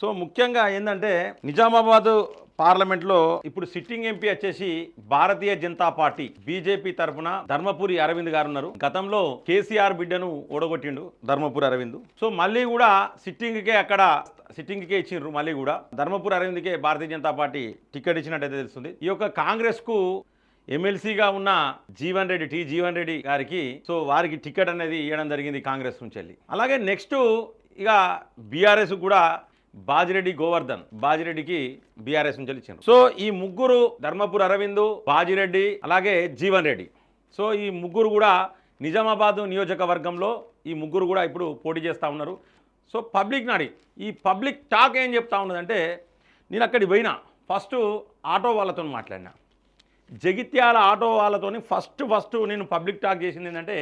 So ముఖ్యంగా ఏంటంటే నిజామాబాద్ పార్లమెంట్లో ఇప్పుడు సిట్టింగ్ ఎంపీ వచ్చేసి భారతీయ జనతా పార్టీ బీజేపీ తరఫున ధర్మపురి అరవింద్ గారు ఉన్నారు. గతంలో కేసీఆర్ బిడ్డను ఓడగొట్టిండు ధర్మపురి అరవింద్. సో మళ్ళీ కూడా సిట్టింగ్కే అక్కడ సిట్టింగ్కే ఇచ్చిండ్రు మళ్ళీ కూడా. ధర్మపురి అరవింద్కే భారతీయ జనతా పార్టీ టికెట్ ఇచ్చినట్టయితే తెలుస్తుంది. ఈ యొక్క కాంగ్రెస్కు ఎమ్మెల్సీగా ఉన్న జీవన్ రెడ్డి టి జీవన్ రెడ్డి గారికి సో వారికి టికెట్ అనేది ఇవ్వడం జరిగింది కాంగ్రెస్ నుంచి వెళ్ళి. అలాగే నెక్స్ట్ ఇక బీఆర్ఎస్ కూడా బాజిరెడ్డి గోవర్ధన్ బాజిరెడ్డికి బీఆర్ఎస్ నుంచి వెళ్ళి ఇచ్చారు సో ఈ ముగ్గురు ధర్మపురి అరవింద్ బాజిరెడ్డి అలాగే జీవన్ రెడ్డి. సో ఈ ముగ్గురు కూడా నిజామాబాద్ నియోజకవర్గంలో ఈ ముగ్గురు కూడా ఇప్పుడు పోటీ చేస్తూ ఉన్నారు. సో పబ్లిక్ నాడి ఈ పబ్లిక్ టాక్ ఏం చెప్తా ఉన్నదంటే నేను అక్కడికి పోయినా ఫస్ట్ ఆటో వాళ్ళతో మాట్లాడినా. జగిత్యాల ఆటో వాళ్ళతోని ఫస్ట్ ఫస్ట్ నేను పబ్లిక్ టాక్ చేసింది ఏంటంటే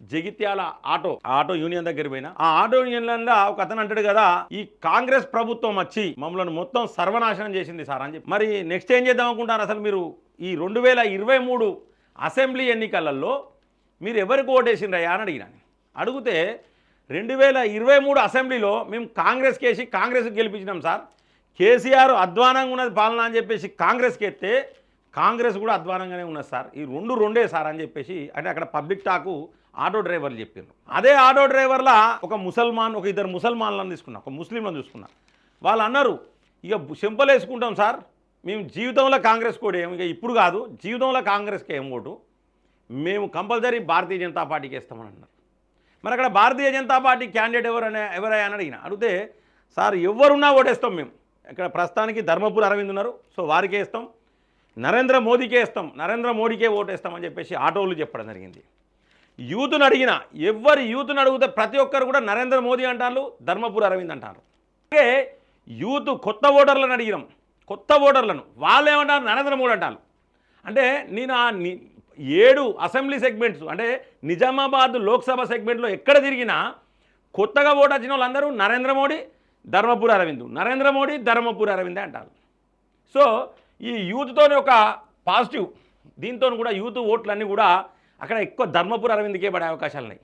జగిత్యాల ఆటో ఆటో యూనియన్ దగ్గర పోయినా. ఆ ఆటో యూనియన్లో ఒక అతను అంటాడు కదా ఈ కాంగ్రెస్ ప్రభుత్వం వచ్చి మమ్మల్ని మొత్తం సర్వనాశనం చేసింది సార్ అని చెప్పి. మరి నెక్స్ట్ ఏం చేద్దాం అనుకుంటారు అసలు మీరు? ఈ రెండు వేల ఇరవై మూడు అసెంబ్లీ ఎన్నికలలో మీరు ఎవరికి ఓటేసిండ్రయ్యా అని అడిగినాను అడిగితే రెండు వేల ఇరవై మూడు అసెంబ్లీలో మేము కాంగ్రెస్కి వేసి కాంగ్రెస్కి గెలిపించినాం సార్. కేసీఆర్ అధ్వానంగా ఉన్నది పాలన అని చెప్పేసి కాంగ్రెస్కి ఎత్తే కాంగ్రెస్ కూడా అధ్వానంగానే ఉన్నది సార్. ఈ రెండు రెండే సార్ అని చెప్పేసి అంటే అక్కడ పబ్లిక్ టాకు ఆటో డ్రైవర్లు చెప్పారు అదే ఆటో డ్రైవర్ల ఒక ముసల్మాన్ ఒక ఇద్దరు ముసల్మాన్లను తీసుకున్నా ఒక ముస్లింలను చూసుకున్నా. వాళ్ళు అన్నారు ఇక చెంపలు వేసుకుంటాం సార్. మేము జీవితంలో కాంగ్రెస్ కూడా ఏం ఇక ఇప్పుడు కాదు జీవితంలో కాంగ్రెస్కి ఏం ఓటు? మేము కంపల్సరీ భారతీయ జనతా పార్టీకి వేస్తామని అన్నారు. మరి అక్కడ భారతీయ జనతా పార్టీ క్యాండిడేట్ ఎవరనే ఎవరయ్యా అని అడిగిన అడిగితే సార్ ఎవరున్నా ఓటేస్తాం మేము. ఇక్కడ ప్రస్తుతానికి ధర్మపురి అరవింద్ ఉన్నారు సో వారికే ఇస్తాం నరేంద్ర మోదీకే ఇస్తాం నరేంద్ర మోడీకే ఓటేస్తామని చెప్పేసి ఆటోలు చెప్పడం జరిగింది. యూత్ను అడిగిన ఎవరి యూత్ను అడిగితే ప్రతి ఒక్కరు కూడా నరేంద్ర మోదీ అంటారు ధర్మపురి అరవింద్ అంటారు. అలాగే యూత్ కొత్త ఓటర్లను అడిగినాం కొత్త ఓటర్లను. వాళ్ళు ఏమంటారు నరేంద్ర మోడీ అంటారు. అంటే నేను ఆ ఏడు అసెంబ్లీ సెగ్మెంట్స్ అంటే నిజామాబాద్ లోక్సభ సెగ్మెంట్లో ఎక్కడ తిరిగినా కొత్తగా ఓటు వచ్చిన వాళ్ళందరూ నరేంద్ర మోడీ ధర్మపురి అరవింద్. నరేంద్ర మోడీ ధర్మపురి అరవిందే అంటారు. సో ఈ యూత్తోని ఒక పాజిటివ్. దీంతో కూడా యూత్ ఓట్లన్నీ కూడా అక్కడ ఎక్కువ ధర్మపుర అరవింద్కే పడే అవకాశాలు ఉన్నాయి